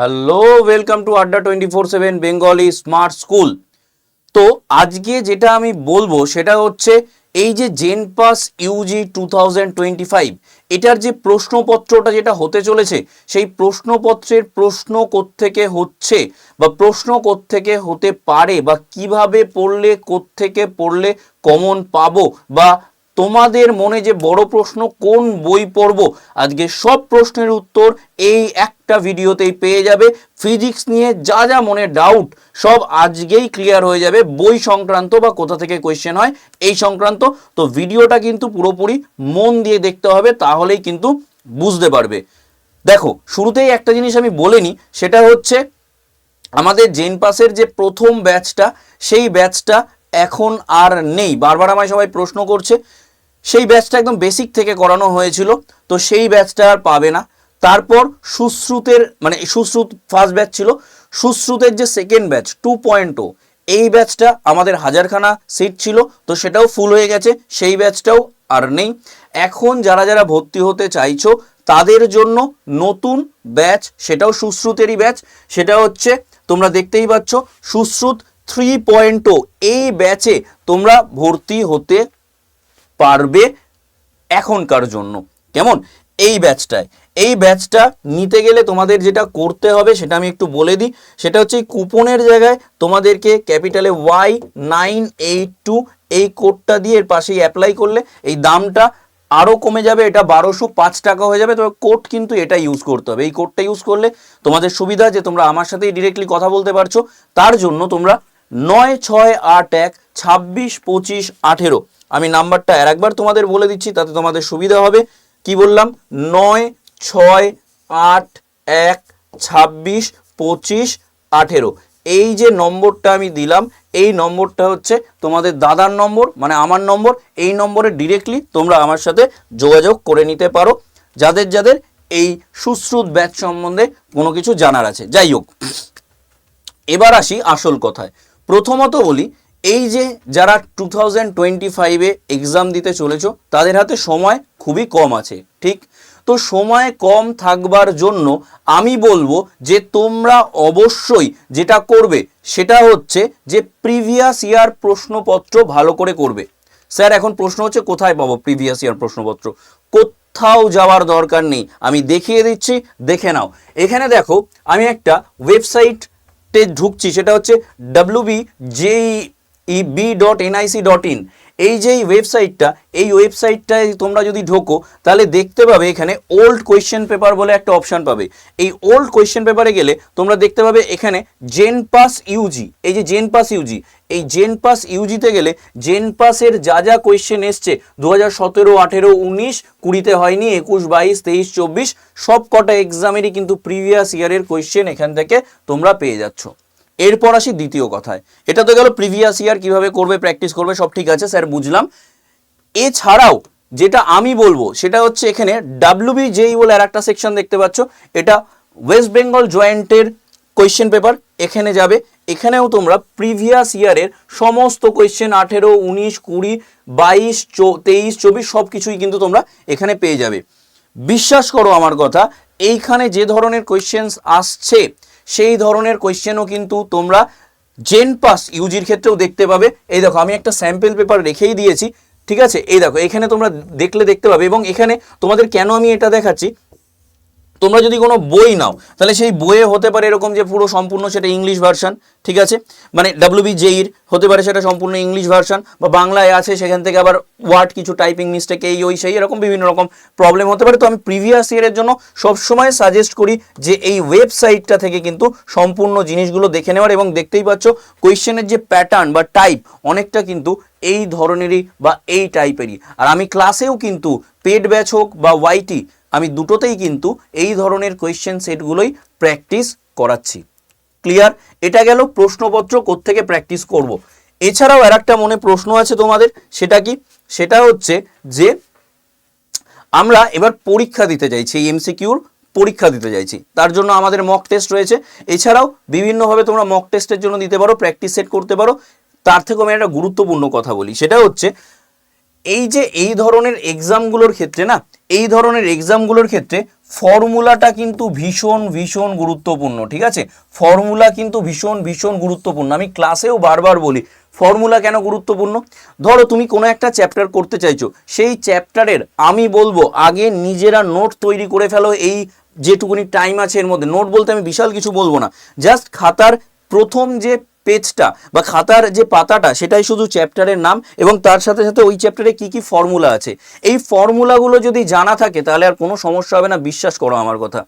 Hello welcome to Adda twenty four seven Bengali smart school তো আজকে যেটা আমি বলব সেটা হচ্ছে এই যে JENPAS UG two thousand twenty five এটার যে প্রশ্নপত্রটা যেটা হতে চলেছে, সেই প্রশ্নপত্রের প্রশ্ন কোত্থেকে হচ্ছে বা প্রশ্ন কোত্থেকে হতে পারে বা কীভাবে পড়লে, কোত্থেকে পড়লে কমন পাবো বা তোমাদের মনে যে বড় প্রশ্ন, কোন বই পড়ব? আজকে সব প্রশ্নের উত্তর এই একটা ভিডিওতেই পেয়ে যাবে। ফিজিক্স নিয়ে যা যা মনে ডাউট সব আজকেই ক্লিয়ার হয়ে যাবে। বই সংক্রান্ত বা কোথা থেকে কোয়েশ্চেন হয়, এই সংক্রান্ত। তো ভিডিওটা কিন্তু পুরোপুরি মন দিয়ে দেখতে হবে, তাহলেই কিন্তু বুঝতে পারবে। দেখো, শুরুতেই একটা জিনিস আমি বলে নিই সেটা হচ্ছে আমাদের জেন পাসের যে প্রথম ব্যাচটা সেই ব্যাচটা এখন আর নেই। বারবার আমায় সবাই প্রশ্ন করছে সেই ব্যাচটা একদম বেসিক থেকে করানো হয়েছিল, তো সেই ব্যাচটা আর পাবে না। তারপর সুশ্রুতের মানে সুশ্রুত ফার্স্ট ব্যাচ ছিল, সুশ্রুতের যে সেকেন্ড ব্যাচ টু পয়েন্ট এই ব্যাচটা আমাদের হাজারখানা সিট ছিল, তো সেটাও ফুল হয়ে গেছে, সেই ব্যাচটাও আর নেই। এখন যারা যারা ভর্তি হতে চাইছো, তাদের জন্য নতুন ব্যাচ সেটাও সুশ্রুতেরই ব্যাচ সেটা হচ্ছে তোমরা দেখতেই পাচ্ছ, সুশ্রুত থ্রি পয়েন্ট এই ব্যাচে তোমরা ভর্তি হতে পারবে এখনকার জন্য। কেমন? এই ব্যাচটায়। এই ব্যাচটা নিতে গেলে তোমাদের যেটা করতে হবে, সেটা আমি একটু বলে দিই, সেটা হচ্ছে কুপনের জায়গায় তোমাদেরকে ক্যাপিটালে ওয়াই নাইন এইট টু এই কোডটা দিয়ে এর পাশেই অ্যাপ্লাই করলে এই দামটা আরও কমে যাবে, এটা বারোশো পাঁচ টাকা হয়ে যাবে। তবে কোড কিন্তু এটা ইউজ করতে হবে। এই কোডটা ইউজ করলে তোমাদের সুবিধা যে তোমরা আমার সাথেই ডিরেক্টলি কথা বলতে পারছ, তার জন্য তোমরা নয় ছয় আট এক ছাব্বিশ পঁচিশ আঠেরো। আমি নাম্বারটা আর একবার তোমাদের বলে দিচ্ছি, তাতে তোমাদের সুবিধা হবে। কি বললাম? নয় ছয় আট এক ছাব্বিশ পঁচিশ আঠেরো। এই যে নম্বরটা আমি দিলাম, এই নম্বরটা হচ্ছে তোমাদের দাদার নম্বর মানে আমার নম্বর। এই নম্বরে ডিরেক্টলি তোমরা আমার সাথে যোগাযোগ করে নিতে পারো। যাদের যাদের এই সুশ্রুত ব্যাচ সম্বন্ধে কোনো কিছু জানার আছে। যাই হোক, এবার আসি আসল কথায়। প্রথমত বলি, এই যে যারা টু থাউজেন্ড টোয়েন্টি ফাইভে এক্সাম দিতে চলেছো, তাদের হাতে সময় খুবই কম আছে, ঠিক? তো সময় কম থাকবার জন্য আমি বলব যে তোমরা অবশ্যই যেটা করবে, সেটা হচ্ছে যে প্রিভিয়াস ইয়ার প্রশ্নপত্র ভালো করে করবে। স্যার, এখন প্রশ্ন হচ্ছে, কোথায় পাবো প্রিভিয়াস ইয়ার প্রশ্নপত্র? কোথাও যাওয়ার দরকার নেই, আমি দেখিয়ে দিচ্ছি, দেখে নাও। এখানে দেখো, আমি একটা ওয়েবসাইট ঢুকছি সেটা হচ্ছে WB B E B dot NIC dot in এই যে এই ওয়েবসাইটটা এই ওয়েবসাইটটায় তোমরা যদি ঢোকো, তাহলে দেখতে পাবে এখানে ওল্ড কোয়েশ্চেন পেপার বলে একটা অপশান পাবে। এই ওল্ড কোয়েশ্চেন পেপারে গেলে তোমরা দেখতে পাবে এখানে জেন পাস ইউজি এই যে জেন পাস ইউজি এই জেন পাস ইউজিতে গেলে জেন পাসের যা যা কোয়েশ্চেন এসছে দু হাজার সতেরো, আঠেরো, উনিশ, কুড়িতে হয়নি, একুশ, বাইশ, তেইশ, চব্বিশ সব কটা এক্সামেরই কিন্তু প্রিভিয়াস ইয়ারের কোয়েশ্চেন এখান থেকে তোমরা পেয়ে যাচ্ছ। এরপর আসি দ্বিতীয় কথায়। এটা তো গেল প্রিভিয়াস ইয়ার কীভাবে করবে প্র্যাকটিস করবে, সব ঠিক আছে, স্যার, বুঝলাম। এছাড়াও যেটা আমি বলব, সেটা হচ্ছে এখানে ডাব্লিউবি জেই বলে আর একটা সেকশন দেখতে পাচ্ছ। এটা ওয়েস্ট বেঙ্গল জয়েন্টের কোয়েশ্চেন পেপার এখানে যাবে। এখানেও তোমরা প্রিভিয়াস ইয়ারের সমস্ত কোয়েশ্চেন আঠেরো, উনিশ, কুড়ি, বাইশ তেইশ, চব্বিশ, সব কিছুই কিন্তু তোমরা এখানে পেয়ে যাবে। বিশ্বাস করো আমার কথা, এইখানে যে ধরনের কোয়েশ্চেন্স আসছে সেই ধরনের কোয়েশ্চেনও কিন্তু তোমরা জেন পাস ইউজির ক্ষেত্রেও দেখতে পাবে। এই দেখো, আমি একটা স্যাম্পেল পেপার রেখেই দিয়েছি, ঠিক আছে? এই দেখো, এখানে তোমরা দেখলে দেখতে পাবে এবং এখানে তোমাদের কেন আমি এটা দেখাচ্ছি? তোমরা যদি কোনো বই নাও, তাহলে সেই বইয়ে হতে পারে এরকম যে পুরো সম্পূর্ণ সেটা ইংলিশ ভার্সান ঠিক আছে? মানে ডাব্লিউবি জেইর হতে পারে সেটা সম্পূর্ণ ইংলিশ ভার্সান বা বাংলায় আছে সেখান থেকে আবার ওয়ার্ড কিছু টাইপিং মিস্টেক এই, ওই, সেই, এরকম বিভিন্ন রকম প্রবলেম হতে পারে। তো আমি প্রিভিয়াস ইয়ারের জন্য সবসময় সাজেস্ট করি যে এই ওয়েবসাইটটা থেকে কিন্তু সম্পূর্ণ জিনিসগুলো দেখে নেওয়ার, এবং দেখতেই পাচ্ছ কোয়েশ্চেনের যে প্যাটার্ন বা টাইপ অনেকটা কিন্তু এই ধরনেরই বা এই টাইপেরই আর আমি ক্লাসেও কিন্তু পেড ব্যাচ হোক বা ওয়াইটি আমি দুটোতেই কিন্তু এই ধরনের কোয়েশ্চেন সেটগুলোই প্র্যাকটিস করাচ্ছি। ক্লিয়ার এটা গেল প্রশ্নপত্র কোত্থেকে প্র্যাকটিস করব। এছাড়াও আর একটা মনে প্রশ্ন আছে তোমাদের, সেটা কি? সেটা হচ্ছে যে, আমরা এবার পরীক্ষা দিতে চাইছি, এই এমসিকিউর পরীক্ষা দিতে চাইছি। তার জন্য আমাদের মক টেস্ট রয়েছে। এছাড়াও বিভিন্নভাবে তোমরা মক টেস্টের জন্য দিতে পারো প্র্যাকটিস সেট করতে পারো। তার থেকেও আমি একটা গুরুত্বপূর্ণ কথা বলি। সেটা হচ্ছে, এই যে এই ধরনের এক্সামগুলোর ক্ষেত্রে না এই ধরনের এক্সামগুলোর ক্ষেত্রে ফর্মুলাটা কিন্তু ভীষণ ভীষণ গুরুত্বপূর্ণ, ঠিক আছে? ফর্মুলা কিন্তু ভীষণ ভীষণ গুরুত্বপূর্ণ। আমি ক্লাসেও বারবার বলি ফর্মুলা কেন গুরুত্বপূর্ণ? ধরো তুমি কোনো একটা চ্যাপ্টার করতে চাইছো, সেই চ্যাপ্টারের আমি বলব, আগে নিজেরা নোট তৈরি করে ফেলো, এই যেটুকুনি টাইম আছে এর মধ্যে। নোট বলতে আমি বিশাল কিছু বলব না। জাস্ট খাতার প্রথম যে পেজটা বা খাতার যে পাতাটা, সেটাই শুধু চ্যাপ্টারের নাম এবং তার সাথে সাথে ওই চ্যাপ্টারে কি কি ফর্মুলা আছে। এই ফর্মুলাগুলো যদি জানা থাকে, তাহলে আর কোনো সমস্যা হবে না, বিশ্বাস করো আমার কথা।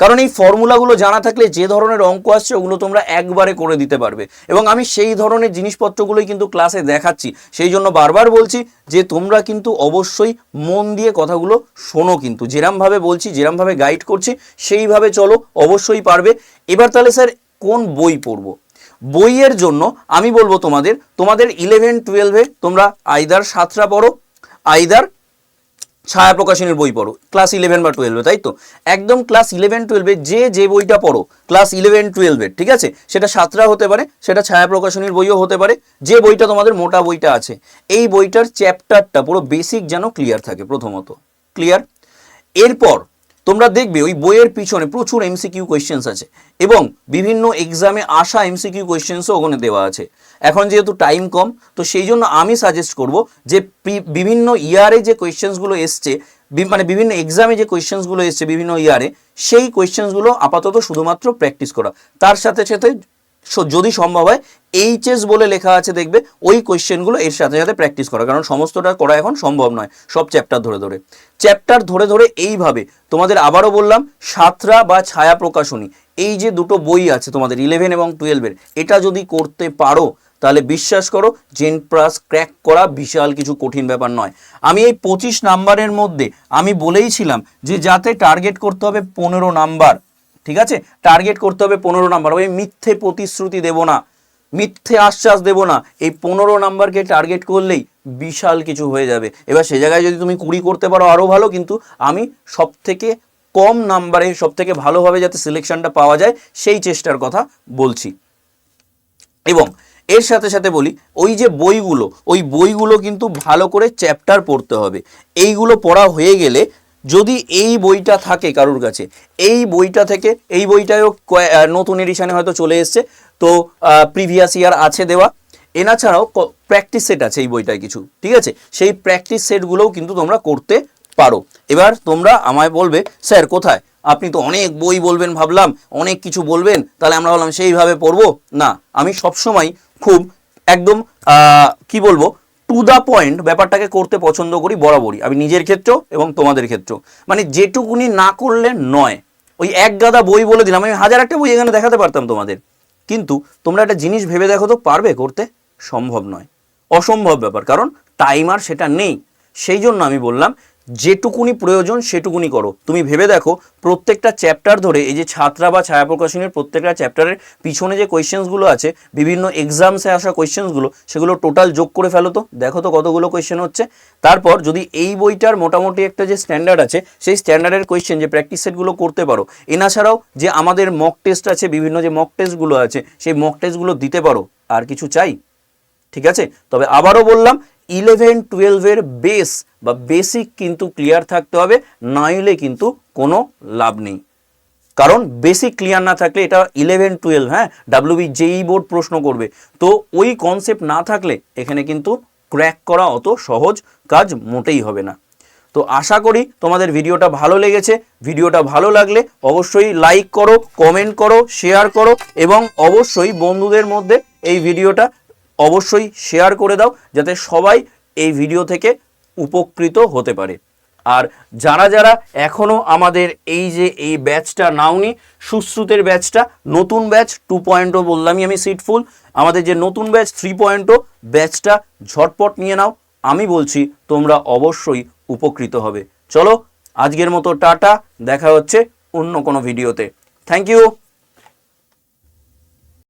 কারণ এই ফর্মুলাগুলো জানা থাকলে যে ধরনের অঙ্ক আসছে, ওগুলো তোমরা একবারে করে দিতে পারবে। এবং আমি সেই ধরনের জিনিসপত্রগুলোই কিন্তু ক্লাসে দেখাচ্ছি। সেই জন্য বারবার বলছি যে তোমরা কিন্তু অবশ্যই মন দিয়ে কথাগুলো শোনো কিন্তু। যেরমভাবে বলছি, যেরমভাবে গাইড করছি, সেইভাবে চলো, অবশ্যই পারবে। এবার তাহলে স্যার, কোন বই পড়ব? বইয়ের জন্য আমি বলব তোমাদের তোমাদের ইলেভেন টুয়েলভে তোমরা আইদার সাতটা পড়ো আইদার ছায়া প্রকাশনীর বই পড়ো ক্লাস ইলেভেন বা টুয়েলভে তাই তো? একদম ক্লাস ইলেভেন টুয়েলভে যে যে বইটা পড়ো ক্লাস ইলেভেন টুয়েলভের ঠিক আছে? সেটা সাতরা হতে পারে, সেটা ছায়া প্রকাশনীর বইও হতে পারে, যে বইটা তোমাদের মোটা বইটা আছে, এই বইটার চ্যাপ্টারটা পুরো বেসিক যেন ক্লিয়ার থাকে প্রথমত ক্লিয়ার এরপর তোমরা দেখবে ওই বইয়ের পিছনে প্রচুর এমসিকিউ কোয়েশ্চেন্স আছে এবং বিভিন্ন এক্সামে আসা এমসিকিউ কোয়েশ্চেন্সও ওখানে দেওয়া আছে। এখন যেহেতু টাইম কম, তো সেই জন্য আমি সাজেস্ট করব যে বিভিন্ন ইয়ারে যে কোয়েশ্চেন্সগুলো এসছে মানে বিভিন্ন এক্সামে যে কোয়েশ্চেন্সগুলো এসছে বিভিন্ন ইয়ারে সেই কোয়েশ্চেন্সগুলো আপাতত শুধুমাত্র প্র্যাকটিস করা। তার সাথে সাথে যদি সম্ভব হয় এইচএস বলে লেখা আছে দেখবে, ওই কোয়েশ্চেনগুলো এর সাথে সাথে প্র্যাকটিস করা, কারণ সমস্তটা করা এখন সম্ভব নয়, সব চ্যাপ্টার ধরে ধরে। চ্যাপ্টার ধরে ধরে এইভাবে, তোমাদের আবারও বললাম, সাতরা বা ছায়া প্রকাশনী, এই যে দুটো বই আছে তোমাদের ইলেভেন এবং টুয়েলভের এটা যদি করতে পারো, তাহলে বিশ্বাস করো জেন প্লাস ক্র্যাক করা বিশাল কিছু কঠিন ব্যাপার নয়। আমি এই পঁচিশ নাম্বারের মধ্যে, আমি বলেইছিলাম যে যাতে টার্গেট করতে হবে পনেরো নাম্বার। ঠিক আছে? টার্গেট করতে হবে পনেরো নাম্বার ওই মিথ্যে প্রতিশ্রুতি দেব না। মিথ্যে আশ্বাস দেব না। এই পনেরো নাম্বারকে টার্গেট করলেই বিশাল কিছু হয়ে যাবে। এবার সে জায়গায় যদি তুমি কুড়ি করতে পারো আরও ভালো। কিন্তু আমি সব থেকে কম নাম্বারে সব থেকে ভালোভাবে যাতে সিলেকশনটা পাওয়া যায়, সেই চেষ্টার কথা বলছি। এবং এর সাথে সাথে বলি, ওই যে বইগুলো, ওই বইগুলো কিন্তু ভালো করে চ্যাপ্টার পড়তে হবে। এইগুলো পড়া হয়ে গেলে যদি এই বইটা থাকে কারোর কাছে, এই বইটা থেকে, এই বইটাও নতুন এডিশনে হয়তো চলে এসছে। তো প্রিভিয়াস ইয়ার আছে দেওয়া। এনা ছাড়াও প্র্যাকটিস সেট আছে এই বইটায় কিছু, ঠিক আছে? সেই প্র্যাকটিস সেটগুলোও কিন্তু তোমরা করতে পারো। এবার তোমরা আমায় বলবে, স্যার, কোথায়? আপনি তো অনেক বই বলবেন ভাবলাম, অনেক কিছু বলবেন, তাহলে আমরা বললাম সেইভাবে পড়ব? না, আমি সবসময় খুব একদম কি বলব? টু দ্য পয়েন্ট ব্যাপারটাকে করতে পছন্দ করি বরাবরই। আমি নিজের ক্ষেত্রেও এবং তোমাদের ক্ষেত্রেও। মানে যেটুকুনি না করলে নয়। ওই এক গাদা বই বলে দিলাম। আমি হাজার একটা বই এখানে দেখাতে পারতাম তোমাদের। কিন্তু তোমরা একটা জিনিস ভেবে দেখো তো, পারবে করতে? সম্ভব নয়। অসম্ভব ব্যাপার। কারণ টাইম আর সেটা নেই। সেই জন্য আমি বললাম যেটুকুনি প্রয়োজন সেটুকুনি করো। তুমি ভেবে দেখো, প্রত্যেকটা চ্যাপ্টার ধরে এই যে ছাত্রা বা ছায়া প্রকাশনের প্রত্যেকটা চ্যাপ্টারের পিছনে যে কোয়েশ্চেন্সগুলো আছে, বিভিন্ন এক্সামসে আসা কোয়েশ্চেন্সগুলো সেগুলো টোটাল যোগ করে ফেলো তো। দেখো তো কতগুলো কোয়েশ্চেন হচ্ছে। তারপর যদি এই বইটার মোটামুটি একটা যে স্ট্যান্ডার্ড আছে, সেই স্ট্যান্ডার্ডের কোয়েশ্চেন যে প্র্যাকটিস সেটগুলো করতে পারো, এনা ছাড়াও যে আমাদের মক টেস্ট আছে, বিভিন্ন যে মক টেস্টগুলো আছে, সেই মক টেস্টগুলো দিতে পারো। আর কিছু চাই? ঠিক আছে? তবে আবারও বললাম ইলেভেন টুয়েলভের বেস বা বেসিক কিন্তু ক্লিয়ার থাকতে হবে নইলে কিন্তু কোনো লাভ নেই। কারণ বেসিক ক্লিয়ার না থাকলে এটা ইলেভেন টুয়েলভ হ্যাঁ ডাব্লিউবি জেই বোর্ড প্রশ্ন করবে। তো ওই কনসেপ্ট না থাকলে এখানে কিন্তু ক্র্যাক করা অত সহজ কাজ মোটেই হবে না। তো আশা করি তোমাদের ভিডিওটা ভালো লেগেছে। ভিডিওটা ভালো লাগলে অবশ্যই লাইক করো কমেন্ট করো শেয়ার করো এবং অবশ্যই বন্ধুদের মধ্যে এই ভিডিওটা অবশ্যই শেয়ার করে দাও যাতে সবাই এই ভিডিও থেকে উপকৃত হতে পারে। আর যারা যারা এখনও আমাদের এই যে এই ব্যাচটা নাওনি, সুশ্রুতের ব্যাচটা নতুন ব্যাচ টু পয়েন্টও বললামই আমি সিট ফুল আমাদের যে নতুন ব্যাচ থ্রি পয়েন্টও ব্যাচটা ঝটপট নিয়ে নাও। আমি বলছি, তোমরা অবশ্যই উপকৃত হবে। চলো, আজকের মতো টাটা, দেখা হচ্ছে অন্য কোনো ভিডিওতে থ্যাংক ইউ